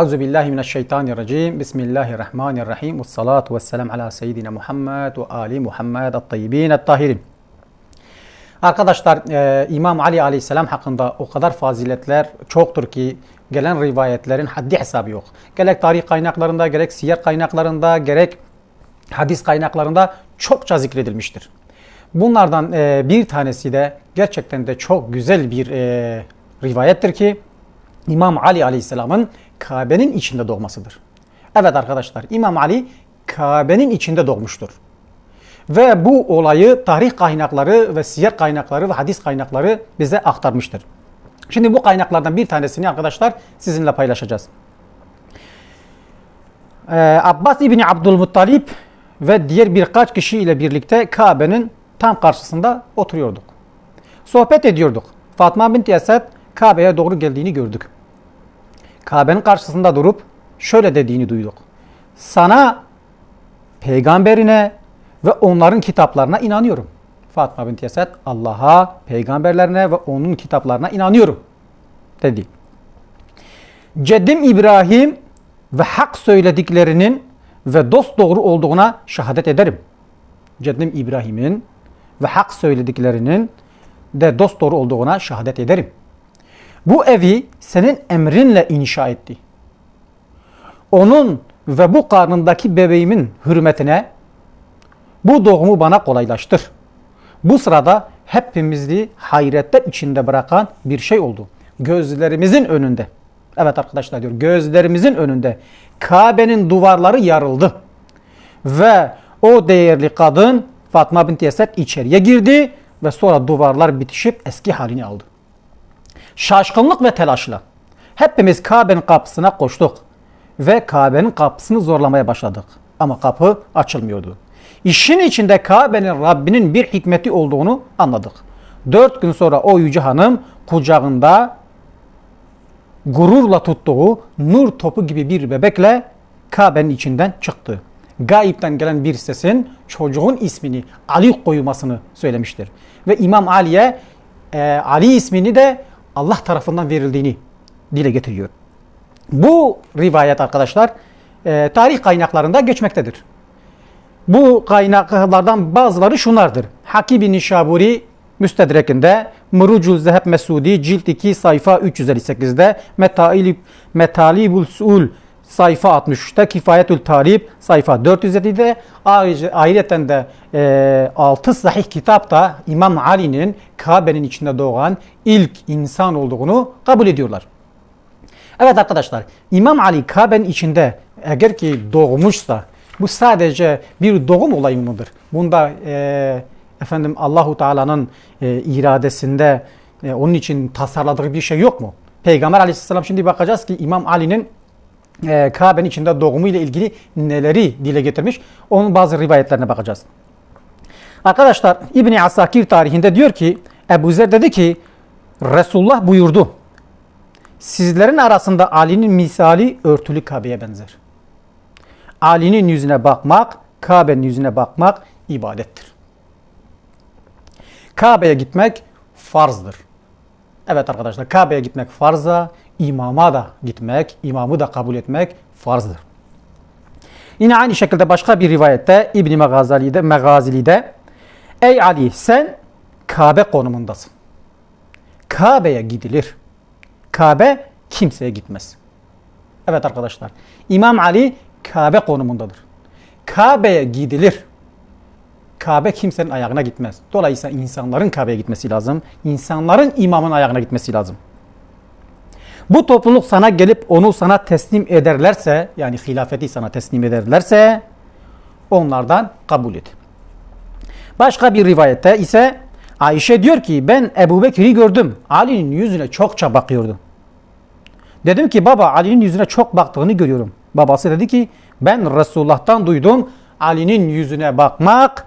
Euzu billahi mineşşeytanirracim. Bismillahirrahmanirrahim. Ve salatu ve selam ala seyyidina Muhammed ve ali Muhammed at-tayyibin at-tahirin. Arkadaşlar e, İmam Ali Aleyhisselam hakkında o kadar faziletler çoktur ki gelen rivayetlerin haddi hesabı yok. Gerek tarih kaynaklarında, gerek siyer kaynaklarında, gerek hadis kaynaklarında çokça zikredilmiştir. Bunlardan e, bir tanesi de gerçekten de çok güzel bir e, rivayettir ki İmam Ali Aleyhisselam'ın Kabe'nin içinde doğmasıdır. Evet arkadaşlar İmam Ali Kabe'nin içinde doğmuştur. Ve bu olayı tarih kaynakları ve siyer kaynakları ve hadis kaynakları bize aktarmıştır. Şimdi bu kaynaklardan bir tanesini arkadaşlar sizinle paylaşacağız. Ee, Abbas İbni Abdülmuttalip ve diğer birkaç kişi ile birlikte Kabe'nin tam karşısında oturuyorduk. Sohbet ediyorduk. Fatma binti Esed Kabe'ye doğru geldiğini gördük. Kabe'nin karşısında durup şöyle dediğini duyduk. Sana peygamberine ve onların kitaplarına inanıyorum. Fatma binti Esed Allah'a, peygamberlerine ve onun kitaplarına inanıyorum dedi. Ceddim İbrahim ve hak söylediklerinin ve dost doğru olduğuna şehadet ederim. Ceddim İbrahim'in ve hak söylediklerinin de dost doğru olduğuna şehadet ederim. Bu evi senin emrinle inşa etti. Onun ve bu karnındaki bebeğimin hürmetine bu doğumu bana kolaylaştır. Bu sırada hepimizi hayretler içinde bırakan bir şey oldu. Gözlerimizin önünde. Evet arkadaşlar diyor gözlerimizin önünde Kabe'nin duvarları yarıldı. Ve o değerli kadın Fatma binti Esed içeriye girdi ve sonra duvarlar bitişip eski halini aldı. Şaşkınlık ve telaşla hepimiz Kabe'nin kapısına koştuk ve Kabe'nin kapısını zorlamaya başladık. Ama kapı açılmıyordu. İşin içinde Kabe'nin Rabbinin bir hikmeti olduğunu anladık. Dört gün sonra o yüce hanım kucağında gururla tuttuğu nur topu gibi bir bebekle Kabe'nin içinden çıktı. Gayipten gelen bir sesin çocuğun ismini Ali koymasını söylemiştir. Ve İmam Ali'ye e, Ali ismini de Allah tarafından verildiğini dile getiriyor. Bu rivayet arkadaşlar e, tarih kaynaklarında geçmektedir. Bu kaynaklardan bazıları şunlardır. Hakim Nişaburi Müstedrek'inde, Mırucul Zeheb Mesudi cilt 2 sayfa 358'de, Metalib, Metalibul Su'ul sayfa 63'te, Kifayetül Talib sayfa 407'de, ayrıca ayrıca de e, 6 sahih kitapta İmam Ali'nin Kabe'nin içinde doğan ilk insan olduğunu kabul ediyorlar. Evet arkadaşlar, İmam Ali Kabe'nin içinde eğer ki doğmuşsa bu sadece bir doğum olayı mıdır? Bunda e, efendim Allahu Teala'nın e, iradesinde e, onun için tasarladığı bir şey yok mu? Peygamber Aleyhisselam şimdi bakacağız ki İmam Ali'nin e, Kabe'nin içinde doğumu ile ilgili neleri dile getirmiş? Onun bazı rivayetlerine bakacağız. Arkadaşlar İbni Asakir tarihinde diyor ki Ebu Zer dedi ki Resulullah buyurdu. Sizlerin arasında Ali'nin misali örtülü Kabe'ye benzer. Ali'nin yüzüne bakmak, Kabe'nin yüzüne bakmak ibadettir. Kabe'ye gitmek farzdır. Evet arkadaşlar Kabe'ye gitmek farza, imama da gitmek, imamı da kabul etmek farzdır. Yine aynı şekilde başka bir rivayette İbn-i Megazali'de, Megazili'de Ey Ali sen Kabe konumundasın. Kabe'ye gidilir. Kabe kimseye gitmez. Evet arkadaşlar. İmam Ali Kabe konumundadır. Kabe'ye gidilir. Kabe kimsenin ayağına gitmez. Dolayısıyla insanların Kabe'ye gitmesi lazım. İnsanların imamın ayağına gitmesi lazım. Bu topluluk sana gelip onu sana teslim ederlerse, yani hilafeti sana teslim ederlerse onlardan kabul et. Başka bir rivayette ise Ayşe diyor ki ben Ebu Bekir'i gördüm. Ali'nin yüzüne çokça bakıyordu. Dedim ki baba Ali'nin yüzüne çok baktığını görüyorum. Babası dedi ki ben Resulullah'tan duydum Ali'nin yüzüne bakmak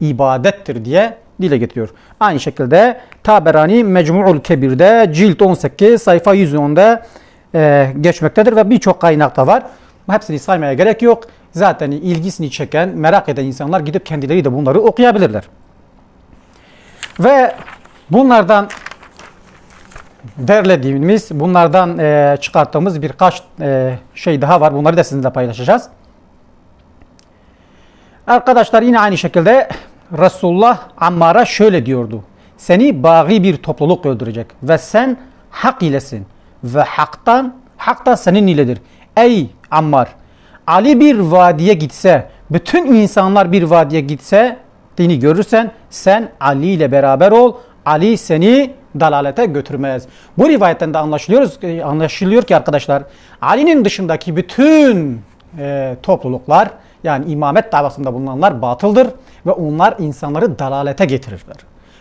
ibadettir diye dile getiriyor. Aynı şekilde Taberani Mecmu'ul Kebir'de cilt 18 sayfa 110'da e, geçmektedir ve birçok kaynakta var. Hepsini saymaya gerek yok. Zaten ilgisini çeken, merak eden insanlar gidip kendileri de bunları okuyabilirler. Ve bunlardan derlediğimiz, bunlardan e, çıkarttığımız birkaç e, şey daha var. Bunları da sizinle paylaşacağız. Arkadaşlar yine aynı şekilde Resulullah Ammar'a şöyle diyordu. Seni bagi bir topluluk öldürecek ve sen hak ilesin ve haktan hak da senin iledir. Ey Ammar Ali bir vadiye gitse bütün insanlar bir vadiye gitse dini görürsen sen Ali ile beraber ol. Ali seni dalalete götürmez. Bu rivayetten de anlaşılıyoruz, anlaşılıyor ki arkadaşlar Ali'nin dışındaki bütün e, topluluklar yani imamet davasında bulunanlar batıldır ve onlar insanları dalalete getirirler.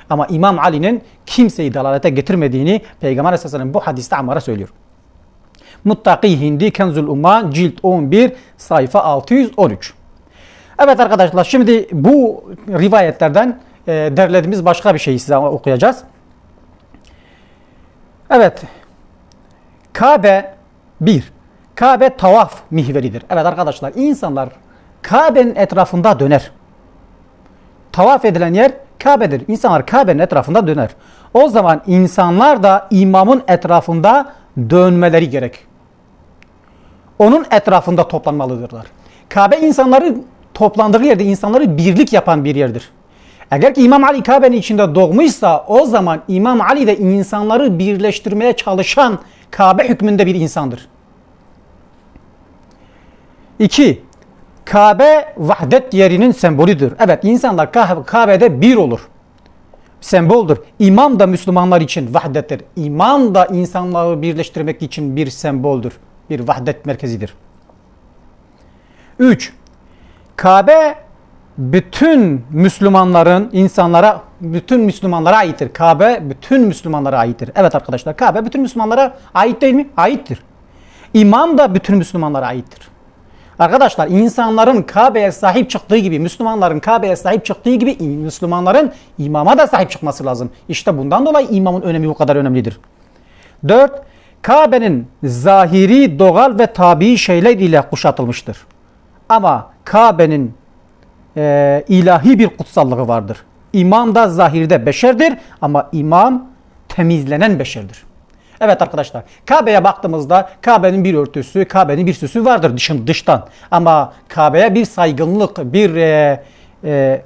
Ama İmam Ali'nin kimseyi dalalete getirmediğini Peygamber Aleyhisselam bu hadiste Ammar'a söylüyor. Muttaki Hindi Kenzul Umma cilt 11 sayfa 613. Evet arkadaşlar şimdi bu rivayetlerden e, derlediğimiz başka bir şeyi size okuyacağız. Evet. Kabe bir. Kabe tavaf mihveridir. Evet arkadaşlar insanlar Kabe'nin etrafında döner. Tavaf edilen yer Kabe'dir. İnsanlar Kabe'nin etrafında döner. O zaman insanlar da imamın etrafında dönmeleri gerek. Onun etrafında toplanmalıdırlar. Kabe insanları toplandığı yerde insanları birlik yapan bir yerdir. Eğer ki İmam Ali Kabe'nin içinde doğmuşsa o zaman İmam Ali de insanları birleştirmeye çalışan Kabe hükmünde bir insandır. 2. Kabe vahdet yerinin sembolüdür. Evet insanlar Kabe'de bir olur. Semboldür. İmam da Müslümanlar için vahdettir. İmam da insanları birleştirmek için bir semboldür. Bir vahdet merkezidir. 3. Kabe bütün Müslümanların insanlara bütün Müslümanlara aittir. Kabe bütün Müslümanlara aittir. Evet arkadaşlar Kabe bütün Müslümanlara ait değil mi? Aittir. İmam da bütün Müslümanlara aittir. Arkadaşlar insanların Kabe'ye sahip çıktığı gibi Müslümanların Kabe'ye sahip çıktığı gibi Müslümanların imama da sahip çıkması lazım. İşte bundan dolayı imamın önemi bu kadar önemlidir. 4. Kabe'nin zahiri, doğal ve tabii şeyler ile kuşatılmıştır. Ama Kabe'nin e, ilahi bir kutsallığı vardır. İmam da zahirde beşerdir ama imam temizlenen beşerdir. Evet arkadaşlar Kabe'ye baktığımızda Kabe'nin bir örtüsü, Kabe'nin bir süsü vardır dışın, dıştan. Ama Kabe'ye bir saygınlık, bir e, e,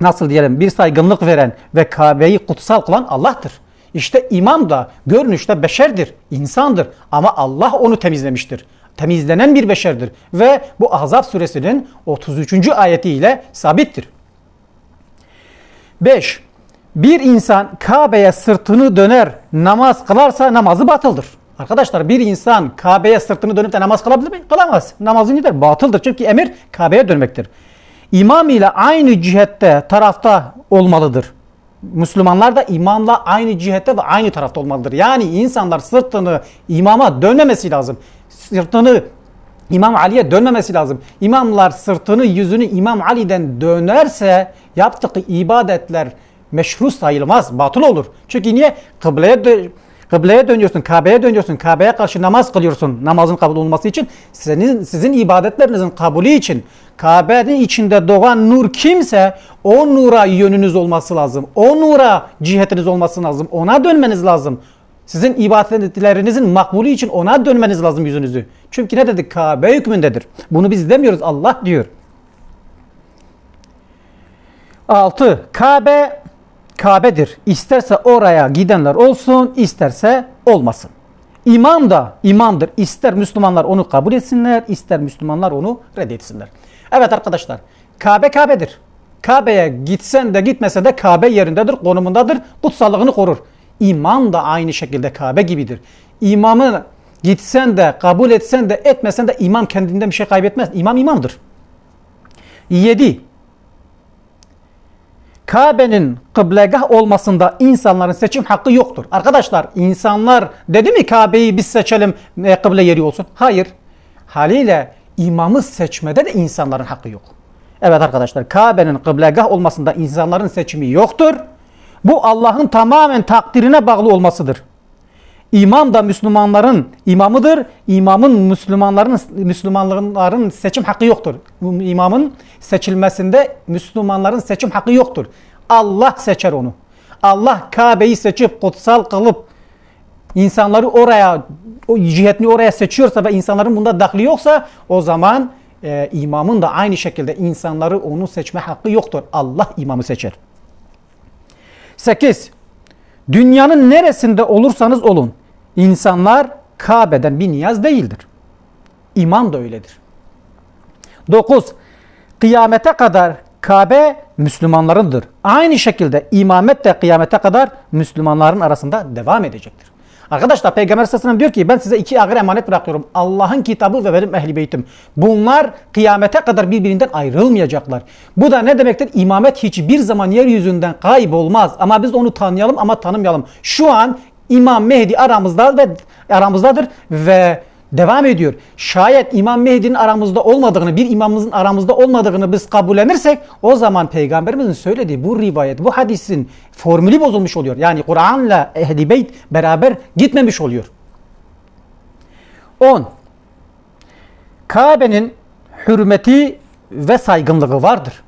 nasıl diyelim bir saygınlık veren ve Kabe'yi kutsal kılan Allah'tır. İşte imam da görünüşte beşerdir, insandır ama Allah onu temizlemiştir. Temizlenen bir beşerdir ve bu Ahzab suresinin 33. ayetiyle sabittir. 5. Bir insan Kabe'ye sırtını döner namaz kılarsa namazı batıldır. Arkadaşlar bir insan Kabe'ye sırtını dönüp de namaz kılabilir mi? Kılamaz. Namazı nedir? Batıldır. Çünkü emir Kabe'ye dönmektir. İmam ile aynı cihette tarafta olmalıdır. Müslümanlar da imamla aynı cihette ve aynı tarafta olmalıdır. Yani insanlar sırtını imama dönmemesi lazım. Sırtını İmam Ali'ye dönmemesi lazım. İmamlar sırtını yüzünü İmam Ali'den dönerse yaptığı ibadetler meşru sayılmaz, batıl olur. Çünkü niye? Kıbleye, dö kıbleye dönüyorsun, Kabe'ye dönüyorsun, Kabe'ye karşı namaz kılıyorsun namazın kabul olması için. Sizin, sizin ibadetlerinizin kabulü için Kabe'nin içinde doğan nur kimse o nura yönünüz olması lazım. O nura cihetiniz olması lazım. Ona dönmeniz lazım. Sizin ibadetlerinizin makbulü için ona dönmeniz lazım yüzünüzü. Çünkü ne dedik? Kabe hükmündedir. Bunu biz demiyoruz. Allah diyor. 6. Kabe Kabe'dir. İsterse oraya gidenler olsun, isterse olmasın. İmam da imamdır. İster Müslümanlar onu kabul etsinler, ister Müslümanlar onu reddetsinler. Evet arkadaşlar, Kabe Kabe'dir. Kabe'ye gitsen de gitmese de Kabe yerindedir, konumundadır, kutsallığını korur. İmam da aynı şekilde Kabe gibidir. İmamı gitsen de, kabul etsen de, etmesen de imam kendinden bir şey kaybetmez. İmam imamdır. 7. Kabe'nin kıblegah olmasında insanların seçim hakkı yoktur. Arkadaşlar insanlar dedi mi Kabe'yi biz seçelim e, kıble yeri olsun? Hayır. Haliyle imamı seçmede de insanların hakkı yok. Evet arkadaşlar Kabe'nin kıblegah olmasında insanların seçimi yoktur. Bu Allah'ın tamamen takdirine bağlı olmasıdır. İmam da Müslümanların imamıdır. İmamın Müslümanların Müslümanların seçim hakkı yoktur. İmamın seçilmesinde Müslümanların seçim hakkı yoktur. Allah seçer onu. Allah Kabe'yi seçip kutsal kılıp insanları oraya, o cihetini oraya seçiyorsa ve insanların bunda dahli yoksa o zaman e, imamın da aynı şekilde insanları onu seçme hakkı yoktur. Allah imamı seçer. 8. Dünyanın neresinde olursanız olun insanlar Kabe'den bir niyaz değildir. İmam da öyledir. 9. Kıyamete kadar Kabe Müslümanlarındır. Aynı şekilde imamet de kıyamete kadar Müslümanların arasında devam edecektir. Arkadaşlar Peygamber Aleyhisselam diyor ki ben size iki ağır emanet bırakıyorum. Allah'ın kitabı ve benim ehli beytim. Bunlar kıyamete kadar birbirinden ayrılmayacaklar. Bu da ne demektir? İmamet hiçbir zaman yeryüzünden kaybolmaz. Ama biz onu tanıyalım ama tanımayalım. Şu an İmam Mehdi aramızda ve aramızdadır ve devam ediyor. Şayet İmam Mehdi'nin aramızda olmadığını, bir imamımızın aramızda olmadığını biz kabullenirsek o zaman Peygamberimizin söylediği bu rivayet, bu hadisin formülü bozulmuş oluyor. Yani Kur'an'la Ehl-i Beyt beraber gitmemiş oluyor. 10. Kabe'nin hürmeti ve saygınlığı vardır.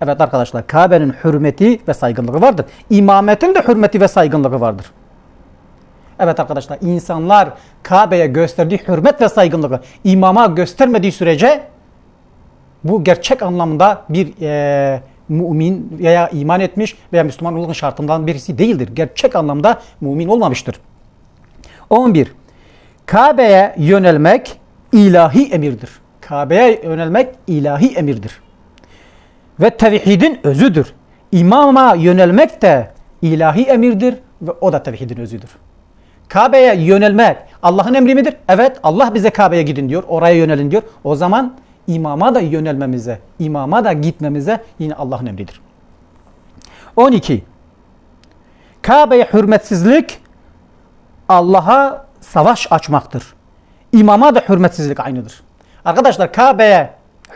Evet arkadaşlar Kabe'nin hürmeti ve saygınlığı vardır. İmametin de hürmeti ve saygınlığı vardır. Evet arkadaşlar insanlar Kabe'ye gösterdiği hürmet ve saygınlığı imama göstermediği sürece bu gerçek anlamda bir e, mümin veya iman etmiş veya Müslüman olmanın şartından birisi değildir. Gerçek anlamda mümin olmamıştır. 11. Kabe'ye yönelmek ilahi emirdir. Kabe'ye yönelmek ilahi emirdir. Ve tevhidin özüdür. İmama yönelmek de ilahi emirdir ve o da tevhidin özüdür. Kabe'ye yönelmek Allah'ın emri midir? Evet Allah bize Kabe'ye gidin diyor. Oraya yönelin diyor. O zaman imama da yönelmemize, imama da gitmemize yine Allah'ın emridir. 12. Kabe'ye hürmetsizlik Allah'a savaş açmaktır. İmama da hürmetsizlik aynıdır. Arkadaşlar Kabe'ye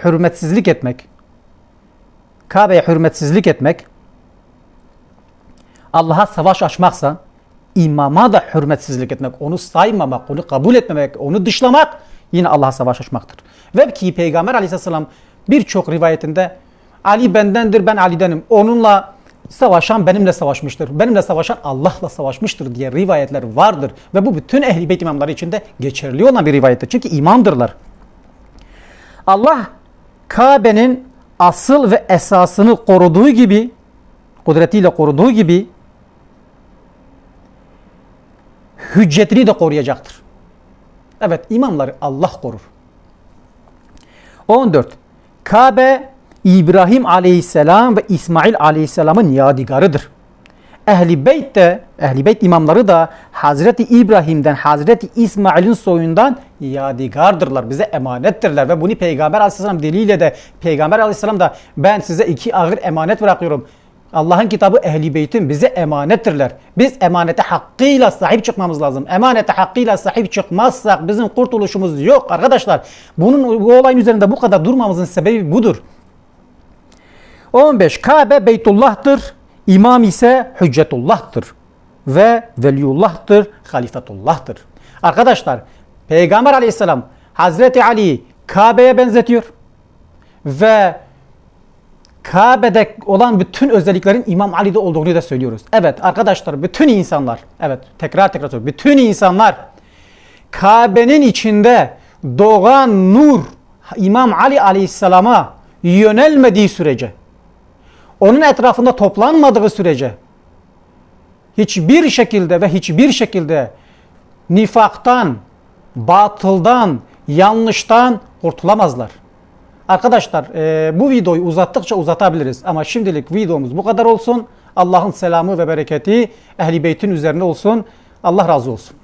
hürmetsizlik etmek Kabe'ye hürmetsizlik etmek Allah'a savaş açmaksa imama da hürmetsizlik etmek, onu saymamak, onu kabul etmemek, onu dışlamak yine Allah'a savaş açmaktır. Ve ki Peygamber aleyhisselam birçok rivayetinde Ali bendendir, ben Ali'denim. Onunla savaşan benimle savaşmıştır. Benimle savaşan Allah'la savaşmıştır diye rivayetler vardır. Ve bu bütün ehli beyt imamları için de geçerli olan bir rivayettir. Çünkü imamdırlar. Allah Kabe'nin asıl ve esasını koruduğu gibi, kudretiyle koruduğu gibi hüccetini de koruyacaktır. Evet imamları Allah korur. 14. Kabe İbrahim aleyhisselam ve İsmail aleyhisselamın yadigarıdır. Ehli Beyt de, Ehli Beyt imamları da Hazreti İbrahim'den, Hazreti İsmail'in soyundan yadigardırlar. Bize emanettirler ve bunu Peygamber aleyhisselam diliyle de Peygamber aleyhisselam da ben size iki ağır emanet bırakıyorum. Allah'ın kitabı ehli beytin bize emanettirler. Biz emanete hakkıyla sahip çıkmamız lazım. Emanete hakkıyla sahip çıkmazsak bizim kurtuluşumuz yok arkadaşlar. Bunun bu olayın üzerinde bu kadar durmamızın sebebi budur. 15. Kabe Beytullah'tır. İmam ise Hüccetullah'tır. Ve Veliyullah'tır. Halifetullah'tır. Arkadaşlar Peygamber aleyhisselam Hazreti Ali Kabe'ye benzetiyor. Ve Kabe'de olan bütün özelliklerin İmam Ali'de olduğunu da söylüyoruz. Evet arkadaşlar bütün insanlar, evet tekrar tekrar söylüyorum. Bütün insanlar Kabe'nin içinde doğan nur İmam Ali Aleyhisselam'a yönelmediği sürece, onun etrafında toplanmadığı sürece hiçbir şekilde ve hiçbir şekilde nifaktan, batıldan, yanlıştan kurtulamazlar. Arkadaşlar e, bu videoyu uzattıkça uzatabiliriz ama şimdilik videomuz bu kadar olsun. Allah'ın selamı ve bereketi Ehli Beyt'in üzerine olsun. Allah razı olsun.